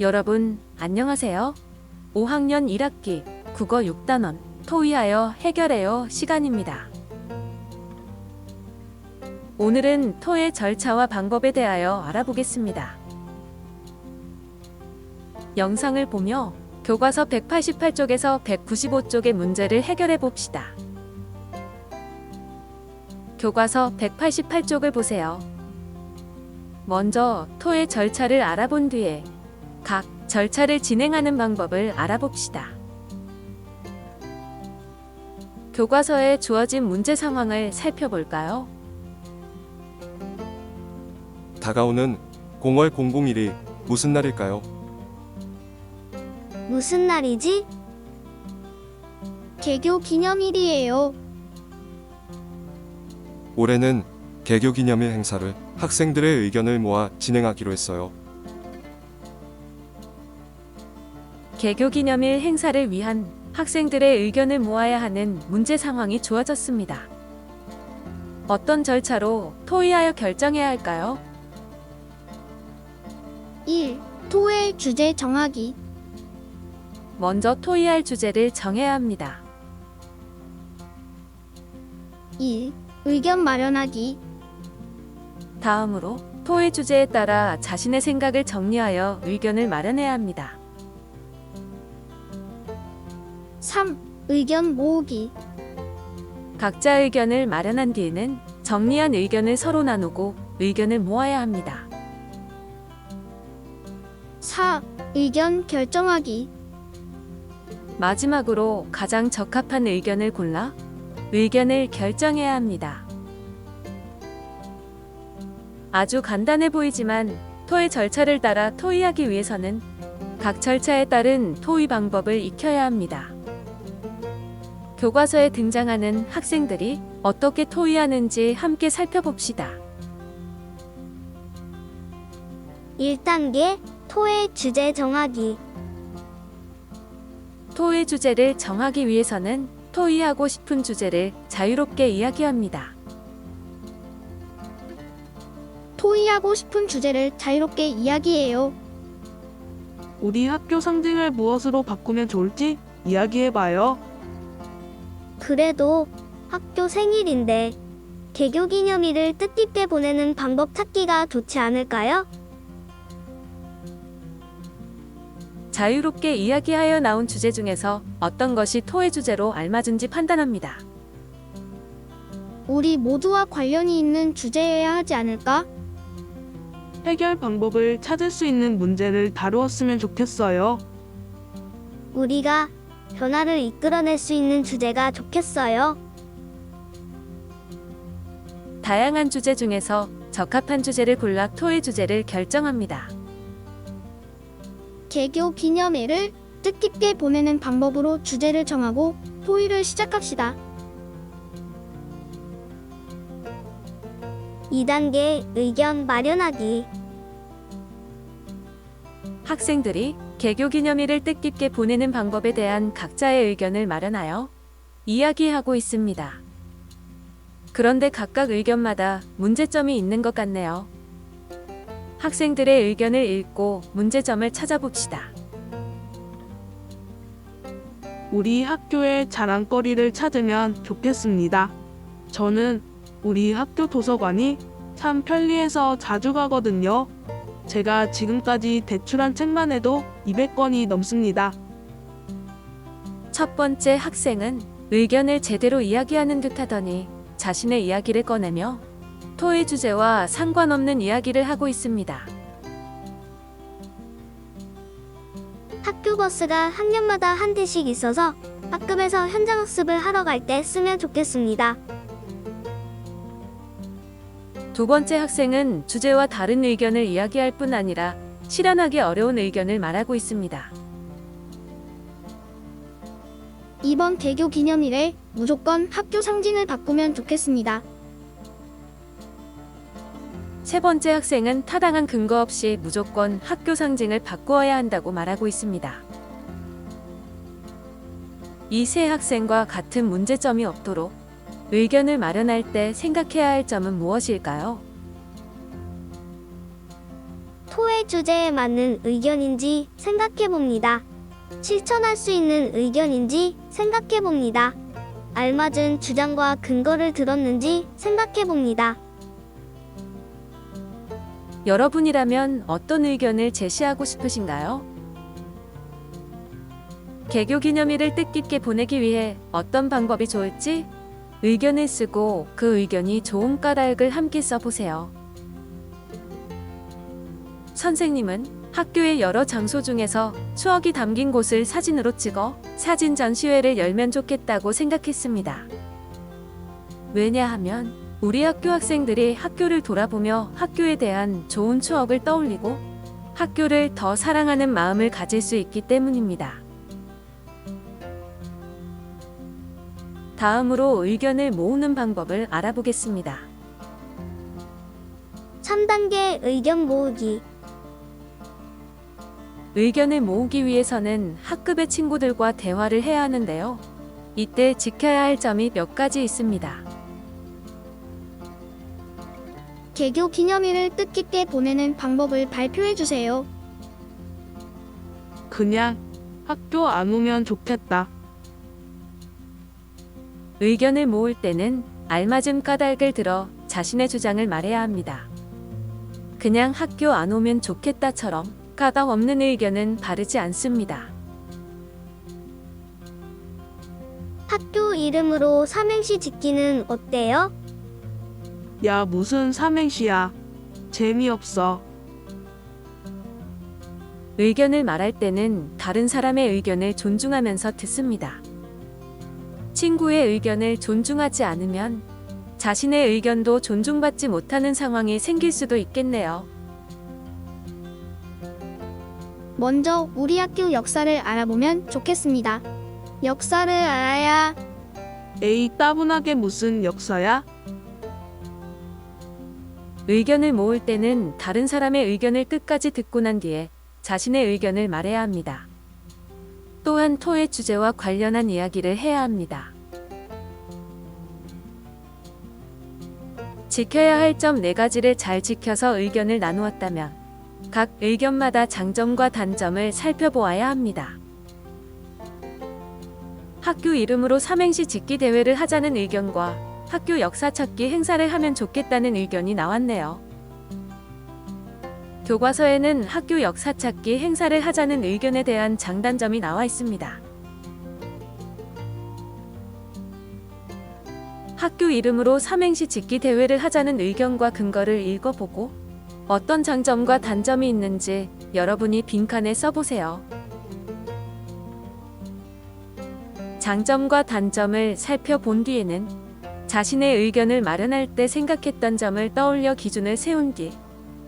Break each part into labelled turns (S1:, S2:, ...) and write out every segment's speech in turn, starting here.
S1: 여러분, 안녕하세요. 5학년 1학기 국어 6단원 토의하여 해결해요 시간입니다. 오늘은 토의 절차와 방법에 대하여 알아보겠습니다. 영상을 보며 교과서 188쪽에서 195쪽의 문제를 해결해 봅시다. 교과서 188쪽을 보세요. 먼저 토의 절차를 알아본 뒤에 각 절차를 진행하는 방법을 알아봅시다. 교과서에 주어진 문제 상황을 살펴볼까요?
S2: 다가오는 0월 001이 무슨 날일까요?
S3: 무슨 날이지? 개교 기념일이에요.
S2: 올해는 개교 기념일 행사를 학생들의 의견을 모아 진행하기로 했어요.
S1: 개교 기념일 행사를 위한 학생들의 의견을 모아야 하는 문제 상황이 주어졌습니다. 어떤 절차로 토의하여 결정해야 할까요?
S3: 1. 토의 주제 정하기.
S1: 먼저 토의할 주제를 정해야 합니다.
S3: 2. 의견 마련하기.
S1: 다음으로 토의 주제에 따라 자신의 생각을 정리하여 의견을 마련해야 합니다.
S3: 3. 의견 모으기.
S1: 각자 의견을 마련한 뒤에는 정리한 의견을 서로 나누고 의견을 모아야 합니다.
S3: 4. 의견 결정하기.
S1: 마지막으로 가장 적합한 의견을 골라 의견을 결정해야 합니다. 아주 간단해 보이지만 토의 절차를 따라 토의하기 위해서는 각 절차에 따른 토의 방법을 익혀야 합니다. 교과서에 등장하는 학생들이 어떻게 토의하는지 함께 살펴봅시다.
S3: 1단계 토의 주제 정하기.
S1: 토의 주제를 정하기 위해서는 토의하고 싶은 주제를 자유롭게 이야기합니다.
S3: 토의하고 싶은 주제를 자유롭게 이야기해요.
S4: 우리 학교 상징을 무엇으로 바꾸면 좋을지 이야기해봐요.
S3: 그래도 학교 생일인데 개교 기념일을 뜻깊게 보내는 방법 찾기가 좋지 않을까요?
S1: 자유롭게 이야기하여 나온 주제 중에서 어떤 것이 토의 주제로 알맞은지 판단합니다.
S3: 우리 모두와 관련이 있는 주제여야 하지 않을까?
S4: 해결 방법을 찾을 수 있는 문제를 다루었으면 좋겠어요.
S3: 우리가 변화를 이끌어낼 수 있는 주제가 좋겠어요.
S1: 다양한 주제 중에서 적합한 주제를 골라 토의 주제를 결정합니다.
S3: 개교 기념일을 뜻깊게 보내는 방법으로 주제를 정하고 토의를 시작합시다. 2단계 의견 마련하기.
S1: 학생들이 개교 기념일을 뜻깊게 보내는 방법에 대한 각자의 의견을 마련하여 이야기하고 있습니다. 그런데 각각 의견마다 문제점이 있는 것 같네요. 학생들의 의견을 읽고 문제점을 찾아봅시다.
S4: 우리 학교의 자랑거리를 찾으면 좋겠습니다. 저는 우리 학교 도서관이 참 편리해서 자주 가거든요. 제가 지금까지 대출한 책만 해도 200권이 넘습니다.
S1: 첫 번째 학생은 의견을 제대로 이야기하는 듯 하더니 자신의 이야기를 꺼내며 토의 주제와 상관없는 이야기를 하고 있습니다.
S3: 학교 버스가 학년마다 한 대씩 있어서 학급에서 현장 학습을 하러 갈 때 쓰면 좋겠습니다.
S1: 두 번째 학생은 주제와 다른 의견을 이야기할 뿐 아니라 실현하기 어려운 의견을 말하고 있습니다.
S3: 이번 개교 기념일에 무조건 학교 상징을 바꾸면 좋겠습니다.
S1: 세 번째 학생은 타당한 근거 없이 무조건 학교 상징을 바꾸어야 한다고 말하고 있습니다. 이 세 학생과 같은 문제점이 없도록 의견을 마련할 때 생각해야 할 점은 무엇일까요?
S3: 토의 주제에 맞는 의견인지 생각해 봅니다. 실천할 수 있는 의견인지 생각해 봅니다. 알맞은 주장과 근거를 들었는지 생각해 봅니다.
S1: 여러분이라면 어떤 의견을 제시하고 싶으신가요? 개교 기념일을 뜻깊게 보내기 위해 어떤 방법이 좋을지 의견을 쓰고 그 의견이 좋은 까닭을 함께 써보세요. 선생님은 학교의 여러 장소 중에서 추억이 담긴 곳을 사진으로 찍어 사진 전시회를 열면 좋겠다고 생각했습니다. 왜냐하면 우리 학교 학생들이 학교를 돌아보며 학교에 대한 좋은 추억을 떠올리고 학교를 더 사랑하는 마음을 가질 수 있기 때문입니다. 다음으로 의견을 모으는 방법을 알아보겠습니다.
S3: 3단계 의견 모으기.
S1: 의견을 모으기 위해서는 학급의 친구들과 대화를 해야 하는데요. 이때 지켜야 할 점이 몇 가지 있습니다.
S3: 개교 기념일을 뜻깊게 보내는 방법을 발표해 주세요.
S4: 그냥 학교 안 오면 좋겠다.
S1: 의견을 모을 때는 알맞은 까닭을 들어 자신의 주장을 말해야 합니다. 그냥 학교 안 오면 좋겠다처럼 까닭 없는 의견은 바르지 않습니다.
S3: 학교 이름으로 삼행시 짓기는 어때요?
S4: 야, 무슨 삼행시야. 재미없어.
S1: 의견을 말할 때는 다른 사람의 의견을 존중하면서 듣습니다. 친구의 의견을 존중하지 않으면 자신의 의견도 존중받지 못하는 상황이 생길 수도 있겠네요.
S3: 먼저 우리 학교 역사를 알아보면 좋겠습니다. 역사를 알아야
S4: 에이, 따분하게 무슨 역사야?
S1: 의견을 모을 때는 다른 사람의 의견을 끝까지 듣고 난 뒤에 자신의 의견을 말해야 합니다. 또한 토의 주제와 관련한 이야기를 해야 합니다. 지켜야 할 점 네 가지를 잘 지켜서 의견을 나누었다면 각 의견마다 장점과 단점을 살펴보아야 합니다. 학교 이름으로 삼행시 짓기 대회를 하자는 의견과 학교 역사 찾기 행사를 하면 좋겠다는 의견이 나왔네요. 교과서에는 학교 역사 찾기 행사를 하자는 의견에 대한 장단점이 나와 있습니다. 학교 이름으로 삼행시 짓기 대회를 하자는 의견과 근거를 읽어보고 어떤 장점과 단점이 있는지 여러분이 빈칸에 써보세요. 장점과 단점을 살펴본 뒤에는 자신의 의견을 마련할 때 생각했던 점을 떠올려 기준을 세운 뒤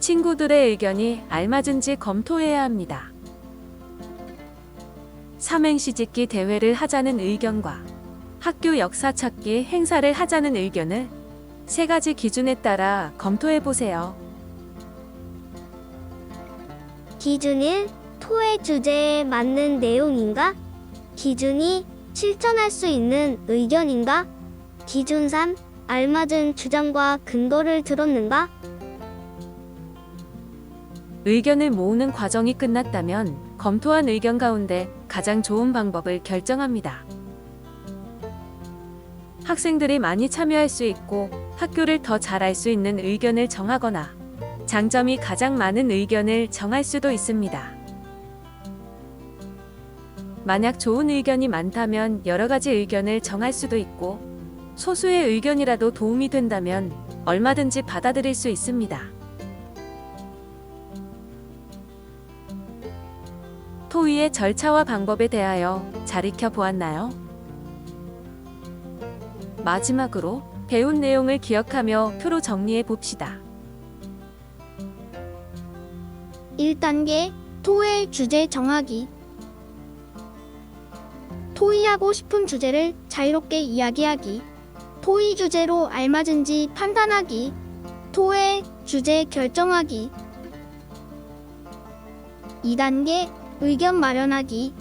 S1: 친구들의 의견이 알맞은지 검토해야 합니다. 삼행시 짓기 대회를 하자는 의견과 학교 역사 찾기 행사를 하자는 의견을 세 가지 기준에 따라 검토해 보세요.
S3: 기준 1. 토의 주제에 맞는 내용인가? 기준 2. 실천할 수 있는 의견인가? 기준 3. 알맞은 주장과 근거를 들었는가?
S1: 의견을 모으는 과정이 끝났다면 검토한 의견 가운데 가장 좋은 방법을 결정합니다. 학생들이 많이 참여할 수 있고 학교를 더 잘 알 수 있는 의견을 정하거나 장점이 가장 많은 의견을 정할 수도 있습니다. 만약 좋은 의견이 많다면 여러 가지 의견을 정할 수도 있고 소수의 의견이라도 도움이 된다면 얼마든지 받아들일 수 있습니다. 토의의 절차와 방법에 대하여 잘 익혀 보았나요? 마지막으로 배운 내용을 기억하며 표로 정리해 봅시다.
S3: 1단계 토의 주제 정하기 토의하고 싶은 주제를 자유롭게 이야기하기 토의 주제로 알맞은지 판단하기 토의 주제 결정하기 2단계 의견 마련하기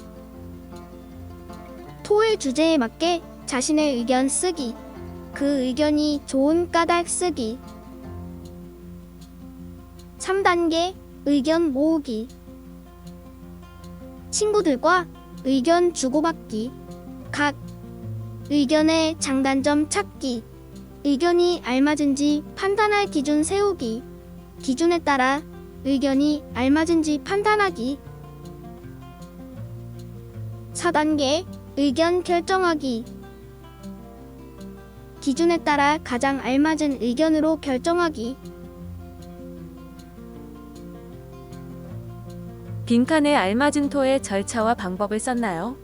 S3: 토의 주제에 맞게 자신의 의견 쓰기 그 의견이 좋은 까닭 쓰기 3단계 의견 모으기. 친구들과 의견 주고받기. 각 의견의 장단점 찾기. 의견이 알맞은지 판단할 기준 세우기. 기준에 따라 의견이 알맞은지 판단하기. 4단계 의견 결정하기. 기준에 따라 가장 알맞은 의견으로 결정하기.
S1: 빈칸에 알맞은 토의 절차와 방법을 썼나요?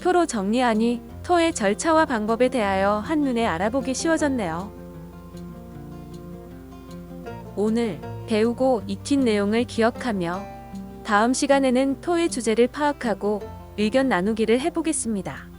S1: 표로 정리하니 토의 절차와 방법에 대하여 한눈에 알아보기 쉬워졌네요. 오늘 배우고 익힌 내용을 기억하며 다음 시간에는 토의 주제를 파악하고 의견 나누기를 해보겠습니다.